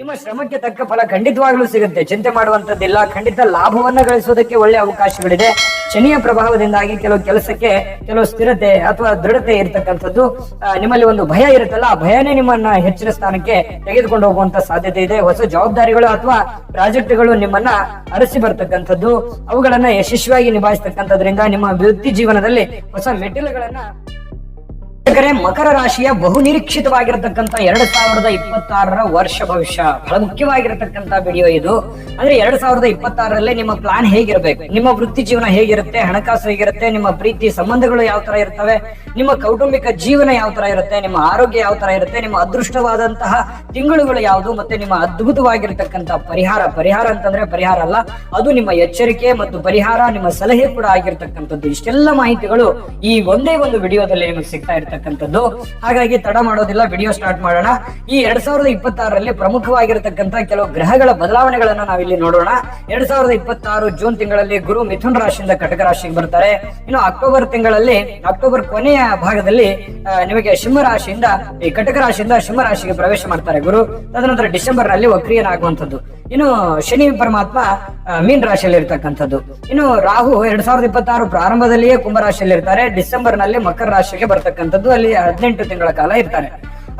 ನಿಮ್ಮ ಶ್ರಮಕ್ಕೆ ತಕ್ಕ ಫಲ ಖಂಡಿತವಾಗ್ಲೂ ಸಿಗುತ್ತೆ. ಚಿಂತೆ ಮಾಡುವಂತದ್ದಿಲ್ಲ ಖಂಡಿತ ಲಾಭವನ್ನ ಗಳಿಸೋದಕ್ಕೆ ಒಳ್ಳೆ ಅವಕಾಶಗಳಿದೆ. ಶನಿಯ ಪ್ರಭಾವದಿಂದಾಗಿ ಕೆಲವು ಕೆಲಸಕ್ಕೆ ಕೆಲವು ಸ್ಥಿರತೆ ಅಥವಾ ದೃಢತೆ ಇರತಕ್ಕಂಥದ್ದು ನಿಮ್ಮಲ್ಲಿ ಒಂದು ಭಯ ಇರುತ್ತಲ್ಲ, ಆ ಭಯನೇ ನಿಮ್ಮನ್ನ ಹೆಚ್ಚಿನ ಸ್ಥಾನಕ್ಕೆ ತೆಗೆದುಕೊಂಡು ಹೋಗುವಂತ ಸಾಧ್ಯತೆ ಇದೆ. ಹೊಸ ಜವಾಬ್ದಾರಿಗಳು ಅಥವಾ ಪ್ರಾಜೆಕ್ಟ್ಗಳು ನಿಮ್ಮನ್ನ ಅರಸಿ ಬರ್ತಕ್ಕಂಥದ್ದು. ಅವುಗಳನ್ನ ಯಶಸ್ವಿಯಾಗಿ ನಿಭಾಯಿಸ್ತಕ್ಕಂಥದ್ರಿಂದ ನಿಮ್ಮ ವೃತ್ತಿ ಜೀವನದಲ್ಲಿ ಹೊಸ ಮೆಟ್ಟಿಲುಗಳನ್ನ ಮಕರ ರಾಶಿಯ ಬಹು ನಿರೀಕ್ಷಿತವಾಗಿರತಕ್ಕಂತ ಎರಡ್ ಸಾವಿರದ ಇಪ್ಪತ್ತಾರರ ವರ್ಷ ಭವಿಷ್ಯ. ಬಹಳ ಮುಖ್ಯವಾಗಿರತಕ್ಕಂತ ವಿಡಿಯೋ ಇದು. ಅಂದ್ರೆ ಎರಡ್ ಸಾವಿರದ ಇಪ್ಪತ್ತಾರರಲ್ಲಿ ನಿಮ್ಮ ಪ್ಲಾನ್ ಹೇಗಿರಬೇಕು? ನಿಮ್ಮ ವೃತ್ತಿ ಜೀವನ ಹೇಗಿರುತ್ತೆ? ಹಣಕಾಸು ಹೇಗಿರುತ್ತೆ? ನಿಮ್ಮ ಪ್ರೀತಿ ಸಂಬಂಧಗಳು ಯಾವ ತರ ಇರ್ತವೆ? ನಿಮ್ಮ ಕೌಟುಂಬಿಕ ಜೀವನ ಯಾವ ತರ ಇರುತ್ತೆ? ನಿಮ್ಮ ಆರೋಗ್ಯ ಯಾವ ತರ ಇರುತ್ತೆ? ನಿಮ್ಮ ಅದೃಷ್ಟವಾದಂತಹ ತಿಂಗಳುಗಳು ಯಾವುದು? ಮತ್ತೆ ನಿಮ್ಮ ಅದ್ಭುತವಾಗಿರ್ತಕ್ಕಂತ ಪರಿಹಾರ. ಪರಿಹಾರ ಅಂತಂದ್ರೆ ಪರಿಹಾರ ಅಲ್ಲ, ಅದು ನಿಮ್ಮ ಎಚ್ಚರಿಕೆ ಮತ್ತು ಪರಿಹಾರ, ನಿಮ್ಮ ಸಲಹೆ ಕೂಡ ಆಗಿರ್ತಕ್ಕಂಥದ್ದು. ಇಷ್ಟೆಲ್ಲ ಮಾಹಿತಿಗಳು ಈ ಒಂದೇ ಒಂದು ವಿಡಿಯೋದಲ್ಲಿ ನಿಮಗೆ ಸಿಗ್ತಾ ಇರ್ತಕ್ಕಂಥದ್ದು. ಹಾಗಾಗಿ ತಡ ಮಾಡೋದಿಲ್ಲ ವಿಡಿಯೋ ಸ್ಟಾರ್ಟ್ ಮಾಡೋಣ. ಈ ಎರಡ್ ಸಾವಿರದ ಇಪ್ಪತ್ತಾರರಲ್ಲಿ ಪ್ರಮುಖವಾಗಿರತಕ್ಕಂತ ಕೆಲವು ಗ್ರಹಗಳ ಬದಲಾವಣೆಗಳನ್ನ ನಾವಿಲ್ಲಿ ನೋಡೋಣ. ಎರಡ್ ಸಾವಿರದ ಇಪ್ಪತ್ತಾರು ಜೂನ್ ತಿಂಗಳಲ್ಲಿ ಗುರು ಮಿಥುನ್ ರಾಶಿಯಿಂದ ಕಟಕ ರಾಶಿಗೆ ಬರ್ತಾರೆ. ಇನ್ನು ಅಕ್ಟೋಬರ್ ತಿಂಗಳಲ್ಲಿ, ಅಕ್ಟೋಬರ್ ಕೊನೆಯ ಭಾಗದಲ್ಲಿ ನಿಮಗೆ ಸಿಂಹ ರಾಶಿಯಿಂದ, ಈ ಕಟಕ ರಾಶಿಯಿಂದ ಸಿಂಹ ರಾಶಿಗೆ ಪ್ರವೇಶ ಮಾಡ್ತಾರೆ ಗುರು. ತದನಂತರ ಡಿಸೆಂಬರ್ನಲ್ಲಿ ವಕ್ರಿಯನಾಗುವಂಥದ್ದು. ಇನ್ನು ಶನಿ ಪರಮಾತ್ಮ ಮೀನ್ ರಾಶಿಯಲ್ಲಿ ಇರ್ತಕ್ಕಂಥದ್ದು ಇನ್ನು ರಾಹು ಎರಡ್ ಸಾವಿರದ ಇಪ್ಪತ್ತಾರು ಪ್ರಾರಂಭದಲ್ಲಿಯೇ ಕುಂಭರಾಶಿಯಲ್ಲಿ ಇರ್ತಾರೆ ಡಿಸೆಂಬರ್ನಲ್ಲಿ ಮಕರ ರಾಶಿಗೆ ಬರ್ತಕ್ಕಂಥದ್ದು. ಅಲ್ಲಿ ಹದಿನೆಂಟು ತಿಂಗಳ ಕಾಲ ಇರ್ತಾರೆ.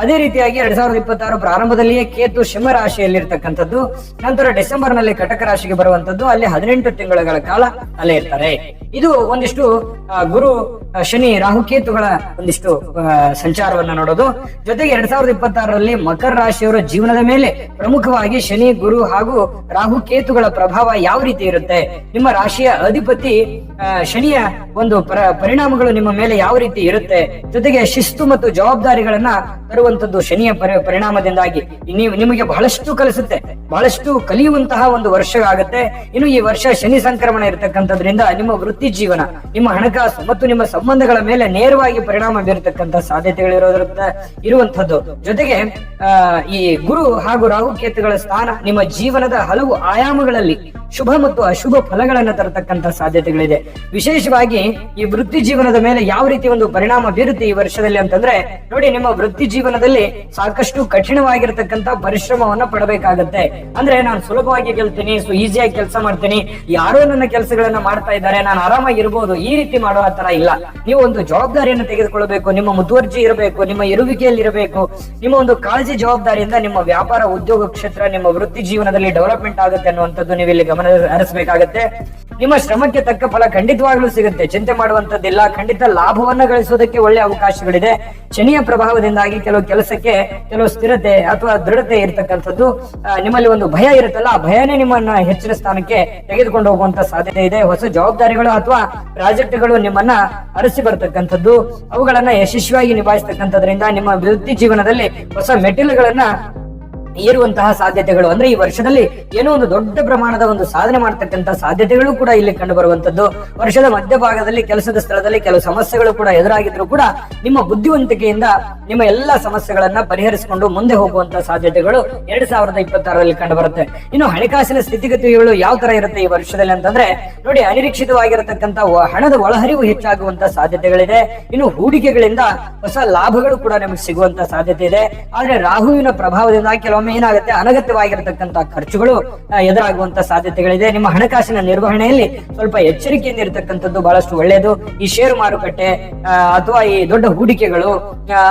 ಅದೇ ರೀತಿಯಾಗಿ ಎರಡ್ ಸಾವಿರದ ಇಪ್ಪತ್ತಾರು ಪ್ರಾರಂಭದಲ್ಲಿಯೇ ಕೇತು ಸಿಂಹ ರಾಶಿಯಲ್ಲಿ ಇರ್ತಕ್ಕಂಥದ್ದು ನಂತರ ಡಿಸೆಂಬರ್ನಲ್ಲಿ ಕಟಕ ರಾಶಿಗೆ ಬರುವಂತದ್ದು ಅಲ್ಲಿ ಹದಿನೆಂಟು ತಿಂಗಳ ಕಾಲ ಅಲ್ಲೇ ಇರ್ತಾರೆ ಇದು ಒಂದಿಷ್ಟು ಗುರು ಶನಿ, ರಾಹು, ಕೇತುಗಳ ಒಂದಿಷ್ಟು ಸಂಚಾರವನ್ನ ನೋಡೋದು. ಜೊತೆಗೆ ಎರಡ್ ಸಾವಿರದ ಇಪ್ಪತ್ತಾರರಲ್ಲಿ ಮಕರ ರಾಶಿಯವರ ಜೀವನದ ಮೇಲೆ ಪ್ರಮುಖವಾಗಿ ಶನಿ, ಗುರು ಹಾಗೂ ರಾಹು, ಕೇತುಗಳ ಪ್ರಭಾವ ಯಾವ ರೀತಿ ಇರುತ್ತೆ? ನಿಮ್ಮ ರಾಶಿಯ ಅಧಿಪತಿ ಶನಿಯ ಒಂದು ಪರ- ಪರಿಣಾಮಗಳು ನಿಮ್ಮ ಮೇಲೆ ಯಾವ ರೀತಿ ಇರುತ್ತೆ? ಜೊತೆಗೆ ಶಿಸ್ತು ಮತ್ತು ಜವಾಬ್ದಾರಿಗಳನ್ನ ತರುವಂತದ್ದು ಶನಿಯ ಪರಿಣಾಮದಿಂದಾಗಿ ನೀವು, ನಿಮಗೆ ಬಹಳಷ್ಟು ಕಲಿಸುತ್ತೆ, ಬಹಳಷ್ಟು ಕಲಿಯುವಂತಹ ಒಂದು ವರ್ಷ ಆಗುತ್ತೆ ಇನ್ನು ಈ ವರ್ಷ ಶನಿ ಸಂಕ್ರಮಣ ಇರತಕ್ಕಂಥದ್ರಿಂದ ನಿಮ್ಮ ವೃತ್ತಿ ಜೀವನ, ನಿಮ್ಮ ಹಣಕಾಸು ಮತ್ತು ನಿಮ್ಮ ಸಂಬಂಧಗಳ ಮೇಲೆ ನೇರವಾಗಿ ಪರಿಣಾಮ ಬೀರತಕ್ಕಂತ ಸಾಧ್ಯತೆಗಳಿರೋದ್ರಿಂದ ಇರುವಂತದ್ದು ಜೊತೆಗೆ ಈ ಗುರು ಹಾಗೂ ರಾಹುಕೇತುಗಳ ಸ್ಥಾನ ನಿಮ್ಮ ಜೀವನದ ಹಲವು ಆಯಾಮಗಳಲ್ಲಿ ಶುಭ ಮತ್ತು ಅಶುಭ ಫಲಗಳನ್ನು ತರತಕ್ಕಂತ ಸಾಧ್ಯತೆಗಳಿದೆ. ವಿಶೇಷವಾಗಿ ಈ ವೃತ್ತಿ ಜೀವನದ ಮೇಲೆ ಯಾವ ರೀತಿ ಒಂದು ಪರಿಣಾಮ ಬೀರುತ್ತೆ ಈ ವರ್ಷದಲ್ಲಿ ಅಂತಂದ್ರೆ, ನೋಡಿ ನಿಮ್ಮ ವೃತ್ತಿ ಜೀವನದಲ್ಲಿ ಸಾಕಷ್ಟು ಕಠಿಣವಾಗಿರತಕ್ಕಂತ ಪರಿಶ್ರಮವನ್ನ ಪಡಬೇಕಾಗತ್ತೆ. ಅಂದ್ರೆ ನಾನು ಸುಲಭವಾಗಿ ಗೆಲ್ತೀನಿ, ಸೊ, ಈಸಿಯಾಗಿ ಕೆಲಸ ಮಾಡ್ತೀನಿ, ಯಾರೋ ನನ್ನ ಕೆಲಸಗಳನ್ನ ಮಾಡ್ತಾ ಇದ್ದಾರೆ, ನಾನು ಆರಾಮಾಗಿ ಇರಬಹುದು ಈ ರೀತಿ ಮಾಡುವ ತರ ಇಲ್ಲ. ನೀವು ಒಂದು ಜವಾಬ್ದಾರಿಯನ್ನು ತೆಗೆದುಕೊಳ್ಳಬೇಕು, ನಿಮ್ಮ ಮುತುವರ್ಜಿ ಇರಬೇಕು, ನಿಮ್ಮ ಇರುವಿಕೆಯಲ್ಲಿ ಇರಬೇಕು ನಿಮ್ಮ ಒಂದು ಕಾಳಜಿ ಜವಾಬ್ದಾರಿಯಿಂದ ನಿಮ್ಮ ವ್ಯಾಪಾರ, ಉದ್ಯೋಗ ಕ್ಷೇತ್ರ, ನಿಮ್ಮ ವೃತ್ತಿ ಜೀವನದಲ್ಲಿ ಡೆವಲಪ್ಮೆಂಟ್ ಆಗುತ್ತೆ ಅನ್ನುವಂಥದ್ದು ನೀವು ಇಲ್ಲಿ ಗಮನ ಹರಿಸಬೇಕಾಗತ್ತೆ ನಿಮ್ಮ ಶ್ರಮಕ್ಕೆ ತಕ್ಕ ಫಲ ಖಂಡಿತವಾಗ್ಲೂ ಸಿಗುತ್ತೆ. ಚಿಂತೆ ಮಾಡುವಂತದ್ದಿಲ್ಲ ಖಂಡಿತ ಲಾಭವನ್ನ ಗಳಿಸೋದಕ್ಕೆ ಒಳ್ಳೆ ಅವಕಾಶಗಳಿದೆ. ಶನಿಯ ಪ್ರಭಾವದಿಂದಾಗಿ ಕೆಲವು ಕೆಲಸಕ್ಕೆ ಕೆಲವು ಸ್ಥಿರತೆ ಅಥವಾ ದೃಢತೆ ಇರತಕ್ಕಂಥದ್ದು ನಿಮ್ಮಲ್ಲಿ ಒಂದು ಭಯ ಇರುತ್ತಲ್ಲ, ಆ ಭಯನೇ ನಿಮ್ಮನ್ನ ಹೆಚ್ಚಿನ ಸ್ಥಾನಕ್ಕೆ ತೆಗೆದುಕೊಂಡು ಹೋಗುವಂತ ಸಾಧ್ಯತೆ ಇದೆ. ಹೊಸ ಜವಾಬ್ದಾರಿಗಳು ಅಥವಾ ಪ್ರಾಜೆಕ್ಟ್ಗಳು ನಿಮ್ಮನ್ನ ಅರಸಿ ಬರ್ತಕ್ಕಂಥದ್ದು, ಅವುಗಳನ್ನ ಯಶಸ್ವಿಯಾಗಿ ನಿಭಾಯಿಸ್ತಕ್ಕಂಥದ್ರಿಂದ ನಿಮ್ಮ ವೃತ್ತಿ ಜೀವನದಲ್ಲಿ ಹೊಸ ಮೆಟ್ಟಿಲುಗಳನ್ನ ಏರುವಂತಹ ಸಾಧ್ಯತೆಗಳು. ಅಂದ್ರೆ ಈ ವರ್ಷದಲ್ಲಿ ಏನೋ ಒಂದು ದೊಡ್ಡ ಪ್ರಮಾಣದ ಒಂದು ಸಾಧನೆ ಮಾಡತಕ್ಕಂತ ಸಾಧ್ಯತೆಗಳು ಕೂಡ ಇಲ್ಲಿ ಕಂಡು ಬರುವಂತದ್ದು ವರ್ಷದ ಮಧ್ಯಭಾಗದಲ್ಲಿ, ಕೆಲಸದ ಸ್ಥಳದಲ್ಲಿ ಕೆಲವು ಸಮಸ್ಯೆಗಳು ಕೂಡ ಎದುರಾಗಿದ್ರು ಕೂಡ ನಿಮ್ಮ ಬುದ್ಧಿವಂತಿಕೆಯಿಂದ ನಿಮ್ಮ ಎಲ್ಲಾ ಸಮಸ್ಯೆಗಳನ್ನ ಪರಿಹರಿಸಿಕೊಂಡು ಮುಂದೆ ಹೋಗುವಂತ ಸಾಧ್ಯತೆಗಳು ಎರಡ್ ಸಾವಿರದ ಇಪ್ಪತ್ತಾರರಲ್ಲಿ ಕಂಡು ಬರುತ್ತೆ. ಇನ್ನು ಹಣಕಾಸಿನ ಸ್ಥಿತಿಗತಿಗಳು ಯಾವ ತರ ಇರುತ್ತೆ ಈ ವರ್ಷದಲ್ಲಿ ಅಂತಂದ್ರೆ, ನೋಡಿ ಅನಿರೀಕ್ಷಿತವಾಗಿರತಕ್ಕಂತ ಹಣದ ಒಳಹರಿವು ಹೆಚ್ಚಾಗುವಂತಹ ಸಾಧ್ಯತೆಗಳಿದೆ. ಇನ್ನು ಹೂಡಿಕೆಗಳಿಂದ ಹೊಸ ಲಾಭಗಳು ಕೂಡ ನಿಮಗೆ ಸಿಗುವಂತಹ ಸಾಧ್ಯತೆ ಇದೆ. ಆದ್ರೆ ರಾಹುವಿನ ಪ್ರಭಾವದಿಂದ ಕೆಲವೊಮ್ಮೆ ಏನಾಗುತ್ತೆ? ಅನಗತ್ಯವಾಗಿರತಕ್ಕಂತ ಖರ್ಚುಗಳು ಎದುರಾಗುವಂತ ಸಾಧ್ಯತೆಗಳಿದೆ. ನಿಮ್ಮ ಹಣಕಾಸಿನ ನಿರ್ವಹಣೆಯಲ್ಲಿ ಸ್ವಲ್ಪ ಎಚ್ಚರಿಕೆಯಿಂದ ಇರತಕ್ಕಂಥದ್ದು ಬಹಳಷ್ಟು ಒಳ್ಳೆಯದು. ಈ ಷೇರು ಮಾರುಕಟ್ಟೆ ಅಥವಾ ಈ ದೊಡ್ಡ ಹೂಡಿಕೆಗಳು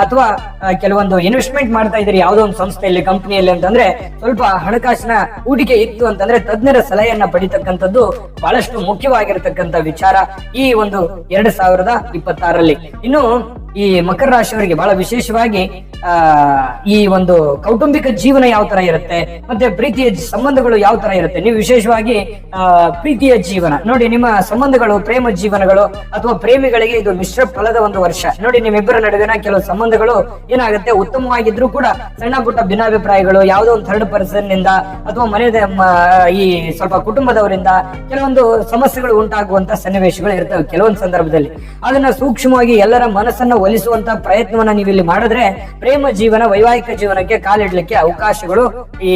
ಅಥವಾ ಕೆಲವೊಂದು ಇನ್ವೆಸ್ಟ್ಮೆಂಟ್ ಮಾಡ್ತಾ ಇದ್ದೀರಿ, ಯಾವುದೋ ಒಂದು ಸಂಸ್ಥೆಯಲ್ಲಿ ಕಂಪನಿಯಲ್ಲಿ ಅಂತಂದ್ರೆ ಸ್ವಲ್ಪ ಹಣಕಾಸಿನ ಹೂಡಿಕೆ ಇತ್ತು ಅಂತಂದ್ರೆ ತಜ್ಞರ ಸಲಹೆಯನ್ನ ಪಡಿತಕ್ಕಂಥದ್ದು ಬಹಳಷ್ಟು ಮುಖ್ಯವಾಗಿರತಕ್ಕಂತ ವಿಚಾರ ಈ ಒಂದು ಎರಡ್ ಸಾವಿರದ ಇಪ್ಪತ್ತಾರರಲ್ಲಿ. ಇನ್ನು ಈ ಮಕರ ರಾಶಿಯವರಿಗೆ ಬಹಳ ವಿಶೇಷವಾಗಿ, ಆ, ಈ ಒಂದು ಕೌಟುಂಬಿಕ ಜೀವನ ಯಾವ ತರ ಇರುತ್ತೆ? ಮತ್ತೆ ಪ್ರೀತಿಯ ಸಂಬಂಧಗಳು ಯಾವ ತರ ಇರುತ್ತೆ? ನೀವು ವಿಶೇಷವಾಗಿ ಪ್ರೀತಿಯ ಜೀವನ. ನೋಡಿ, ನಿಮ್ಮ ಸಂಬಂಧಗಳು, ಪ್ರೇಮ ಜೀವನಗಳು ಅಥವಾ ಪ್ರೇಮಿಗಳಿಗೆ ಇದು ಮಿಶ್ರ ಫಲದ ಒಂದು ವರ್ಷ. ನೋಡಿ, ನಿಮ್ಮಿಬ್ಬರ ನಡುವಿನ ಕೆಲವು ಸಂಬಂಧಗಳು ಏನಾಗುತ್ತೆ? ಉತ್ತಮವಾಗಿದ್ರು ಕೂಡ ಸಣ್ಣ ಪುಟ್ಟ ಭಿನ್ನಾಭಿಪ್ರಾಯಗಳು, ಯಾವುದೋ ಒಂದು ಥರ್ಡ್ ಪರ್ಸನ್ನಿಂದ ಅಥವಾ ಮನೆಯ ಈ ಸ್ವಲ್ಪ ಕುಟುಂಬದವರಿಂದ ಕೆಲವೊಂದು ಸಮಸ್ಯೆಗಳು ಉಂಟಾಗುವಂತ ಸನ್ನಿವೇಶಗಳು ಇರ್ತವೆ ಕೆಲವೊಂದು ಸಂದರ್ಭದಲ್ಲಿ. ಅದನ್ನ ಸೂಕ್ಷ್ಮವಾಗಿ ಎಲ್ಲರ ಮನಸ್ಸನ್ನ ಒಲಿಸುವಂತ ಪ್ರಯತ್ನವನ್ನ ನೀವು ಇಲ್ಲಿ ಮಾಡಿದ್ರೆ ಪ್ರೇಮ ಜೀವನ, ವೈವಾಹಿಕ ಜೀವನಕ್ಕೆ ಕಾಲಿಡ್ಲಿಕ್ಕೆ ಅವಕಾಶಗಳು ಈ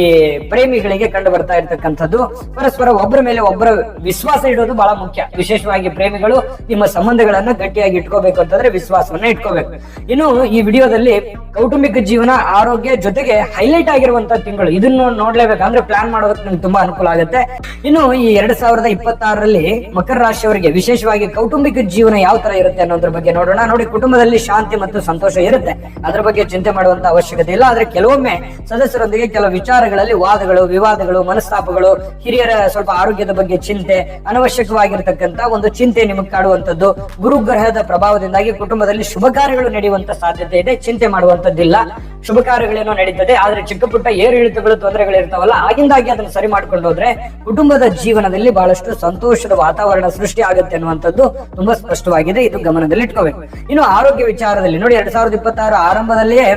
ಪ್ರೇಮಿಗಳಿಗೆ ಕಂಡು ಬರ್ತಾ ಇರ್ತಕ್ಕಂಥದ್ದು. ಪರಸ್ಪರ ಒಬ್ಬರ ಮೇಲೆ ಒಬ್ಬರ ವಿಶ್ವಾಸ ಇಡೋದು ಬಹಳ ಮುಖ್ಯ. ವಿಶೇಷವಾಗಿ ಪ್ರೇಮಿಗಳು ನಿಮ್ಮ ಸಂಬಂಧಗಳನ್ನ ಗಟ್ಟಿಯಾಗಿ ಇಟ್ಕೋಬೇಕು ಅಂತಂದ್ರೆ ವಿಶ್ವಾಸವನ್ನ ಇಟ್ಕೋಬೇಕು. ಇನ್ನು ಈ ವಿಡಿಯೋದಲ್ಲಿ ಕೌಟುಂಬಿಕ ಜೀವನ, ಆರೋಗ್ಯ ಜೊತೆಗೆ ಹೈಲೈಟ್ ಆಗಿರುವಂತ ತಿಂಗಳು. ಇದನ್ನು ನೋಡ್ಲೇಬೇಕು ಅಂದ್ರೆ ಪ್ಲಾನ್ ಮಾಡೋದಕ್ಕೆ ನಂಗೆ ತುಂಬಾ ಅನುಕೂಲ ಆಗುತ್ತೆ. ಇನ್ನು ಈ ಎರಡ್ ಸಾವಿರದ ಇಪ್ಪತ್ತಾರರಲ್ಲಿ ಮಕರ ರಾಶಿಯವರಿಗೆ ವಿಶೇಷವಾಗಿ ಕೌಟುಂಬಿಕ ಜೀವನ ಯಾವ ತರ ಇರುತ್ತೆ ಅನ್ನೋದ್ರ ಬಗ್ಗೆ ನೋಡೋಣ. ನೋಡಿ, ಕುಟುಂಬದಲ್ಲಿ ಶಾಂತಿ ಮತ್ತು ಸಂತೋಷ ಇರುತ್ತೆ. ಅದ್ರ ಬಗ್ಗೆ ಚಿಂತೆ ಮಾಡುವಂತ ಅವಶ್ಯಕತೆ ಇಲ್ಲ. ಆದ್ರೆ ಕೆಲವೊಮ್ಮೆ ಸದಸ್ಯರೊಂದಿಗೆ ಕೆಲವು ವಿಚಾರಗಳಲ್ಲಿ ವಾದಗಳು, ವಿವಾದಗಳು, ಮನಸ್ತಾಪಗಳು, ಹಿರಿಯರ ಸ್ವಲ್ಪ ಆರೋಗ್ಯದ ಬಗ್ಗೆ ಚಿಂತೆ ಅನವಶ್ಯಕವಾಗಿರ್ತಕ್ಕಂತ ಒಂದು ಚಿಂತೆ ನಿಮಗೆ ಕಾಡುವಂತದ್ದು ಗುರುಗ್ರಹದ ಪ್ರಭಾವದಿಂದಾಗಿ ಕುಟುಂಬದಲ್ಲಿ ಶುಭ ಕಾರ್ಯಗಳು ನಡೆಯುವಂತ ಸಾಧ್ಯತೆ ಇದೆ, ಚಿಂತೆ ಮಾಡುವಂತದ್ದಿಲ್ಲ ಶುಭ ಕಾರ್ಯಗಳೇನೋ ನಡೀತದೆ, ಆದ್ರೆ ಚಿಕ್ಕ ಪುಟ್ಟ ಏರಿಳಿತಗಳು ತೊಂದರೆಗಳು ಇರ್ತಾವಲ್ಲ, ಆಗಿಂದಾಗಿ ಅದನ್ನು ಸರಿ ಮಾಡ್ಕೊಂಡು ಹೋದ್ರೆ ಕುಟುಂಬದ ಜೀವನದಲ್ಲಿ ಬಹಳಷ್ಟು ಸಂತೋಷದ ವಾತಾವರಣ ಸೃಷ್ಟಿ ಆಗುತ್ತೆ ಅನ್ನುವಂಥದ್ದು ತುಂಬಾ ಸ್ಪಷ್ಟವಾಗಿದೆ. ಇದು ಗಮನದಲ್ಲಿ ಇಟ್ಕೋಬೇಕು ಇನ್ನು ಆರೋಗ್ಯ ವಿಚಾರದಲ್ಲಿ ನೋಡಿ, ಎರಡ್ ಸಾವಿರದ ಇಪ್ಪತ್ತಾರು ಆರಂಭದಲ್ಲಿಯೇ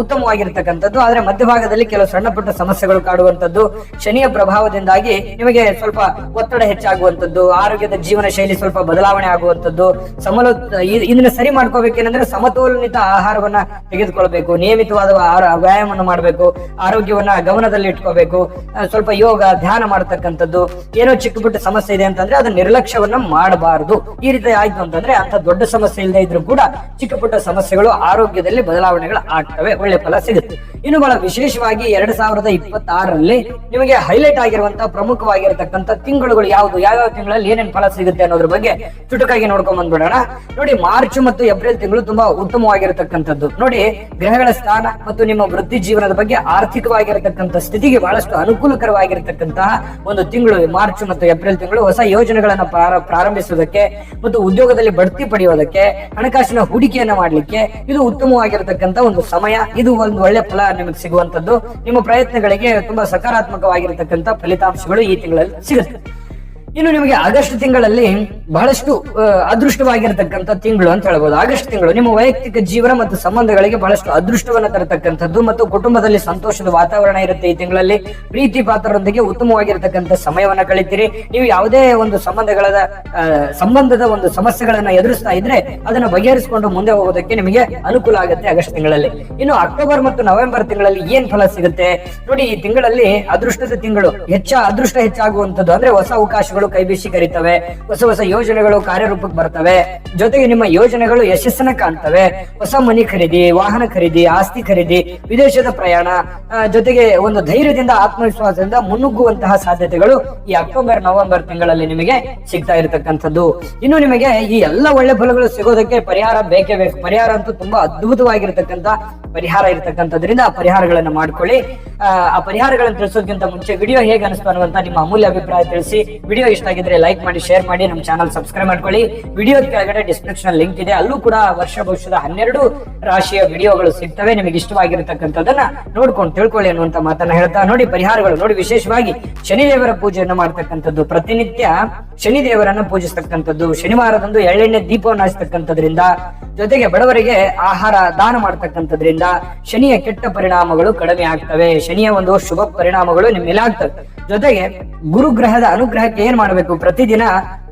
ಉತ್ತಮವಾಗಿರ್ತಕ್ಕಂಥದ್ದು, ಆದ್ರೆ ಮಧ್ಯಭಾಗದಲ್ಲಿ ಕೆಲವು ಸಣ್ಣ ಪುಟ್ಟ ಸಮಸ್ಯೆಗಳು ಕಾಡುವಂತದ್ದು ಶನಿಯ ಪ್ರಭಾವದಿಂದಾಗಿ ನಿಮಗೆ ಸ್ವಲ್ಪ ಒತ್ತಡ ಹೆಚ್ಚಾಗುವಂತದ್ದು ಆರೋಗ್ಯದ ಜೀವನ ಶೈಲಿ ಸ್ವಲ್ಪ ಬದಲಾವಣೆ ಆಗುವಂತದ್ದು ಸಮಲೋ ಇದನ್ನ ಸರಿ ಮಾಡ್ಕೋಬೇಕೇನಂದ್ರೆ ಸಮತೋಲನಿತ ಆಹಾರವನ್ನ ತೆಗೆದುಕೊಳ್ಬೇಕು. ನಿಯಮಿತವಾದ ವ್ಯಾಯಾಮವನ್ನು ಮಾಡಬೇಕು, ಆರೋಗ್ಯವನ್ನ ಗಮನದಲ್ಲಿ ಇಟ್ಕೋಬೇಕು ಸ್ವಲ್ಪ ಯೋಗ, ಧ್ಯಾನ ಮಾಡತಕ್ಕಂಥದ್ದು, ಏನೋ ಚಿಕ್ಕ ಪುಟ್ಟ ಸಮಸ್ಯೆ ಇದೆ ಅಂತಂದ್ರೆ ಅದನ್ನ ನಿರ್ಲಕ್ಷ್ಯವನ್ನ ಮಾಡಬಾರದು. ಈ ರೀತಿ ಆಯ್ತು ಅಂತಂದ್ರೆ ಅಂತ ದೊಡ್ಡ ಸಮಸ್ಯೆ ಇಲ್ಲದೆ ಇದ್ರೂ ಕೂಡ ಚಿಕ್ಕ ಪುಟ್ಟ ಸಮಸ್ಯೆಗಳು ಆರೋಗ್ಯದಲ್ಲಿ ಬದಲಾವಣೆಗಳು ಆಗ್ತವೆ, ಒಳ್ಳೆ ಫಲ ಸಿಗುತ್ತೆ. ಇನ್ನು ಬಹಳ ವಿಶೇಷವಾಗಿ ಎರಡ್ ಸಾವಿರದ ಇಪ್ಪತ್ತಾರರಲ್ಲಿ ನಿಮಗೆ ಹೈಲೈಟ್ ಆಗಿರುವಂತಹ ಪ್ರಮುಖವಾಗಿರತಕ್ಕಂತ ತಿಂಗಳುಗಳು ಯಾವುದು, ಯಾವ್ಯಾವ ತಿಂಗಳಲ್ಲಿ ಏನೇನು ಫಲ ಸಿಗುತ್ತೆ ಅನ್ನೋದ್ರ ಬಗ್ಗೆ ಚುಟುಕಾಗಿ ನೋಡ್ಕೊಂಡ್ ಬಂದ್ಬಿಡೋಣ. ನೋಡಿ, ಮಾರ್ಚ್ ಮತ್ತು ಏಪ್ರಿಲ್ ತಿಂಗಳು ತುಂಬಾ ಉತ್ತಮವಾಗಿರತಕ್ಕಂಥದ್ದು. ನೋಡಿ, ಗ್ರಹಗಳ ಸ್ಥಾನ ಮತ್ತು ನಿಮ್ಮ ವೃತ್ತಿ ಜೀವನದ ಬಗ್ಗೆ ಆರ್ಥಿಕವಾಗಿರತಕ್ಕಂತ ಸ್ಥಿತಿಗೆ ಬಹಳಷ್ಟು ಅನುಕೂಲಕರವಾಗಿರತಕ್ಕಂತಹ ಒಂದು ತಿಂಗಳು, ಮಾರ್ಚ್ ಮತ್ತು ಏಪ್ರಿಲ್ ತಿಂಗಳು ಹೊಸ ಯೋಜನೆಗಳನ್ನ ಪ್ರಾರ- ಪ್ರಾರಂಭಿಸುವುದಕ್ಕೆ ಮತ್ತು ಉದ್ಯೋಗದಲ್ಲಿ ಬಡ್ತಿ ಪಡೆಯೋದಕ್ಕೆ ಹಣಕಾಸಿನ ಹೂಡಿಕೆಯನ್ನ ಮಾಡಲಿಕ್ಕೆ ಇದು ಉತ್ತಮವಾಗಿರತಕ್ಕಂತ ಒಂದು ಸಮಯ. ಇದು ಒಂದು ಒಳ್ಳೆ ಫಲ ನಿಮಗೆ ಸಿಗುವಂತದ್ದು ನಿಮ್ಮ ಪ್ರಯತ್ನಗಳಿಗೆ ತುಂಬಾ ಸಕಾರಾತ್ಮಕವಾಗಿರತಕ್ಕಂತ ಫಲಿತಾಂಶಗಳು ಈ ತಿಂಗಳಲ್ಲಿ ಸಿಗುತ್ತೆ. ಇನ್ನು ನಿಮಗೆ ಆಗಸ್ಟ್ ತಿಂಗಳಲ್ಲಿ ಬಹಳಷ್ಟು ಅದೃಷ್ಟವಾಗಿರತಕ್ಕಂಥ ತಿಂಗಳು ಅಂತ ಹೇಳ್ಬೋದು. ಆಗಸ್ಟ್ ತಿಂಗಳು ನಿಮ್ಮ ವೈಯಕ್ತಿಕ ಜೀವನ ಮತ್ತು ಸಂಬಂಧಗಳಿಗೆ ಬಹಳಷ್ಟು ಅದೃಷ್ಟವನ್ನ ತರತಕ್ಕಂಥದ್ದು ಮತ್ತು ಕುಟುಂಬದಲ್ಲಿ ಸಂತೋಷದ ವಾತಾವರಣ ಇರುತ್ತೆ ಈ ತಿಂಗಳಲ್ಲಿ. ಪ್ರೀತಿ ಪಾತ್ರರೊಂದಿಗೆ ಉತ್ತಮವಾಗಿರತಕ್ಕಂತ ಸಮಯವನ್ನ ಕಳಿತೀರಿ. ನೀವು ಯಾವುದೇ ಒಂದು ಸಂಬಂಧಗಳ ಸಂಬಂಧದ ಒಂದು ಸಮಸ್ಯೆಗಳನ್ನ ಎದುರಿಸ್ತಾ ಇದ್ರೆ ಅದನ್ನ ಬಗೆಹರಿಸಿಕೊಂಡು ಮುಂದೆ ಹೋಗೋದಕ್ಕೆ ನಿಮಗೆ ಅನುಕೂಲ ಆಗುತ್ತೆ ಆಗಸ್ಟ್ ತಿಂಗಳಲ್ಲಿ. ಇನ್ನು ಅಕ್ಟೋಬರ್ ಮತ್ತು ನವೆಂಬರ್ ತಿಂಗಳಲ್ಲಿ ಏನ್ ಫಲ ಸಿಗುತ್ತೆ? ನೋಡಿ, ಈ ತಿಂಗಳಲ್ಲಿ ಅದೃಷ್ಟದ ತಿಂಗಳು, ಹೆಚ್ಚ, ಅದೃಷ್ಟ ಹೆಚ್ಚಾಗುವಂತದ್ದು ಅಂದ್ರೆ ಹೊಸ ಅವಕಾಶಗಳು ಕೈ ಬೀಸಿ ಕರೀತವೆ. ಹೊಸ ಹೊಸ ಯೋಜನೆಗಳು ಕಾರ್ಯರೂಪಕ್ಕೆ ಬರ್ತವೆ. ಜೊತೆಗೆ ನಿಮ್ಮ ಯೋಜನೆಗಳು ಯಶಸ್ಸನ್ನ ಕಾಣ್ತವೆ. ಹೊಸ ಮನಿ ಖರೀದಿ, ವಾಹನ ಖರೀದಿ, ಆಸ್ತಿ ಖರೀದಿ, ವಿದೇಶದ ಪ್ರಯಾಣ ಜೊತೆಗೆ ಒಂದು ಧೈರ್ಯದಿಂದ, ಆತ್ಮವಿಶ್ವಾಸದಿಂದ ಮುನ್ನುಗ್ಗುವಂತಹ ಸಾಧ್ಯತೆಗಳು ಈ ಅಕ್ಟೋಬರ್, ನವೆಂಬರ್ ತಿಂಗಳಲ್ಲಿ ನಿಮಗೆ ಸಿಗ್ತಾ ಇರತಕ್ಕಂಥದ್ದು. ಇನ್ನು ನಿಮಗೆ ಈ ಎಲ್ಲ ಒಳ್ಳೆ ಫಲಗಳು ಸಿಗೋದಕ್ಕೆ ಪರಿಹಾರ ಬೇಕೇ ಬೇಕು. ಪರಿಹಾರ ಅಂತೂ ತುಂಬಾ ಅದ್ಭುತವಾಗಿರತಕ್ಕಂತ ಪರಿಹಾರ ಇರತಕ್ಕಂಥದ್ರಿಂದ ಆ ಪರಿಹಾರಗಳನ್ನು ಮಾಡ್ಕೊಳ್ಳಿ. ಆ ಪರಿಹಾರಗಳನ್ನು ತಿಳಿಸೋದಕ್ಕಿಂತ ಮುಂಚೆ ವಿಡಿಯೋ ಹೇಗೆ ಅನಿಸ್ತು ಅನ್ನುವಂತ ನಿಮ್ಮ ಅಮೂಲ್ಯ ಅಭಿಪ್ರಾಯ ತಿಳಿಸಿ. ವಿಡಿಯೋ ಇಷ್ಟ ಆಗಿದ್ರೆ ಲೈಕ್ ಮಾಡಿ ಶೇರ್ ಮಾಡಿ, ನಮ್ಮ ಚಾನಲ್ ಸಬ್ಸ್ಕ್ರೈಬ್ ಮಾಡ್ಕೊಳ್ಳಿ. ವಿಡಿಯೋ ಕೆಳಗಡೆ ಡಿಸ್ಕ್ರಿಪ್ಷನ್ ಲಿಂಕ್ ಇದೆ. ಅಲ್ಲೂ ಕೂಡ ವರ್ಷ ಭವಿಷ್ಯದ ಹನ್ನೆರಡು ರಾಶಿಯ ವಿಡಿಯೋಗಳು ಸಿಗ್ತವೆ. ನಿಮಗೆ ಇಷ್ಟವಾಗಿರತಕ್ಕಂಥದ್ದನ್ನ ನೋಡ್ಕೊಂಡು ತಿಳ್ಕೊಳ್ಳಿ ಅನ್ನುವಂತ ಮಾತನ್ನ ಹೇಳ್ತಾ ನೋಡಿ. ಪರಿಹಾರಗಳು ನೋಡಿ. ವಿಶೇಷವಾಗಿ ಶನಿದೇವರ ಪೂಜೆಯನ್ನು ಮಾಡ್ತಕ್ಕಂಥದ್ದು, ಪ್ರತಿನಿತ್ಯ ಶನಿದೇವರನ್ನ ಪೂಜಿಸ್ತಕ್ಕಂಥದ್ದು, ಶನಿವಾರದಂದು ಎಳ್ಳೆಣ್ಣೆ ದೀಪವನ್ನು ಹಚ್ಚತಕ್ಕಂಥದ್ರಿಂದ ಜೊತೆಗೆ ಬಡವರಿಗೆ ಆಹಾರ ದಾನ ಮಾಡ್ತಕ್ಕಂಥದ್ರಿಂದ ಶನಿಯ ಕೆಟ್ಟ ಪರಿಣಾಮಗಳು ಕಡಿಮೆ ಆಗ್ತವೆ. ಶನಿಯ ಒಂದು ಶುಭ ಪರಿಣಾಮಗಳು ನಿಮ್ಮ ಮೇಲೆ ಆಗ್ತವೆ ಜೊತೆಗೆ ಗುರುಗ್ರಹದ ಅನುಗ್ರಹಕ್ಕೆ ಏನ್ ಮಾಡಬೇಕು? ಪ್ರತಿದಿನ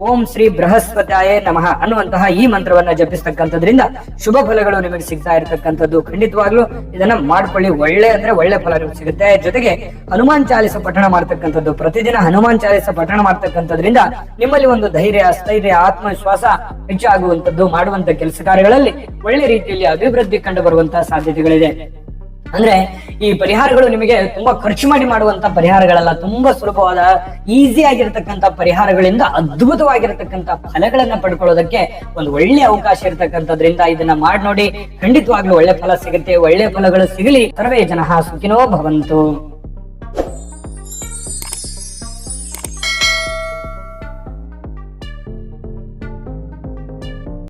ಓಂ ಶ್ರೀ ಬೃಹಸ್ಪತಾಯೇ ನಮಃ ಅನ್ನುವಂತಹ ಈ ಮಂತ್ರವನ್ನ ಜಪಿಸ್ತಕ್ಕಂಥದ್ರಿಂದ ಶುಭ ಫಲಗಳು ನಿಮಗೆ ಸಿಗ್ತಾ ಇರತಕ್ಕಂಥದ್ದು. ಖಂಡಿತವಾಗ್ಲೂ ಇದನ್ನ ಮಾಡ್ಕೊಳ್ಳಿ. ಒಳ್ಳೆ ಅಂದ್ರೆ ಒಳ್ಳೆ ಫಲ ಸಿಗುತ್ತೆ. ಜೊತೆಗೆ ಹನುಮಾನ್ ಚಾಲಿಸ ಪಠಣ ಮಾಡ್ತಕ್ಕಂಥದ್ದು. ಪ್ರತಿದಿನ ಹನುಮಾನ್ ಚಾಲಿಸ ಪಠಣ ಮಾಡ್ತಕ್ಕಂಥದ್ರಿಂದ ನಿಮ್ಮಲ್ಲಿ ಒಂದು ಧೈರ್ಯ ಸ್ಥೈರ್ಯ ಆತ್ಮವಿಶ್ವಾಸ ಹೆಚ್ಚಾಗುವಂತದ್ದು ಮಾಡುವಂತ ಕೆಲಸ ಕಾರ್ಯಗಳಲ್ಲಿ ಒಳ್ಳೆ ರೀತಿಯಲ್ಲಿ ಅಭಿವೃದ್ಧಿ ಕಂಡು ಬರುವಂತಹ ಸಾಧ್ಯತೆಗಳಿದೆ. ಅಂದ್ರೆ ಈ ಪರಿಹಾರಗಳು ನಿಮಗೆ ತುಂಬಾ ಖರ್ಚು ಮಾಡಿ ಮಾಡುವಂತ ಪರಿಹಾರಗಳಲ್ಲ, ತುಂಬಾ ಸುಲಭವಾದ ಈಸಿ ಆಗಿರತಕ್ಕಂತ ಪರಿಹಾರಗಳಿಂದ ಅದ್ಭುತವಾಗಿರತಕ್ಕಂತ ಫಲಗಳನ್ನ ಪಡ್ಕೊಳ್ಳೋದಕ್ಕೆ ಒಂದು ಒಳ್ಳೆ ಅವಕಾಶ ಇರತಕ್ಕಂಥದ್ರಿಂದ ಇದನ್ನ ಮಾಡಿ ನೋಡಿ ಖಂಡಿತವಾಗ್ಲೂ ಒಳ್ಳೆ ಫಲ ಸಿಗುತ್ತೆ, ಒಳ್ಳೆ ಫಲಗಳು ಸಿಗಲಿ. ಸರ್ವೇ ಜನ ಸುಖಿನೋ ಭವಂತು.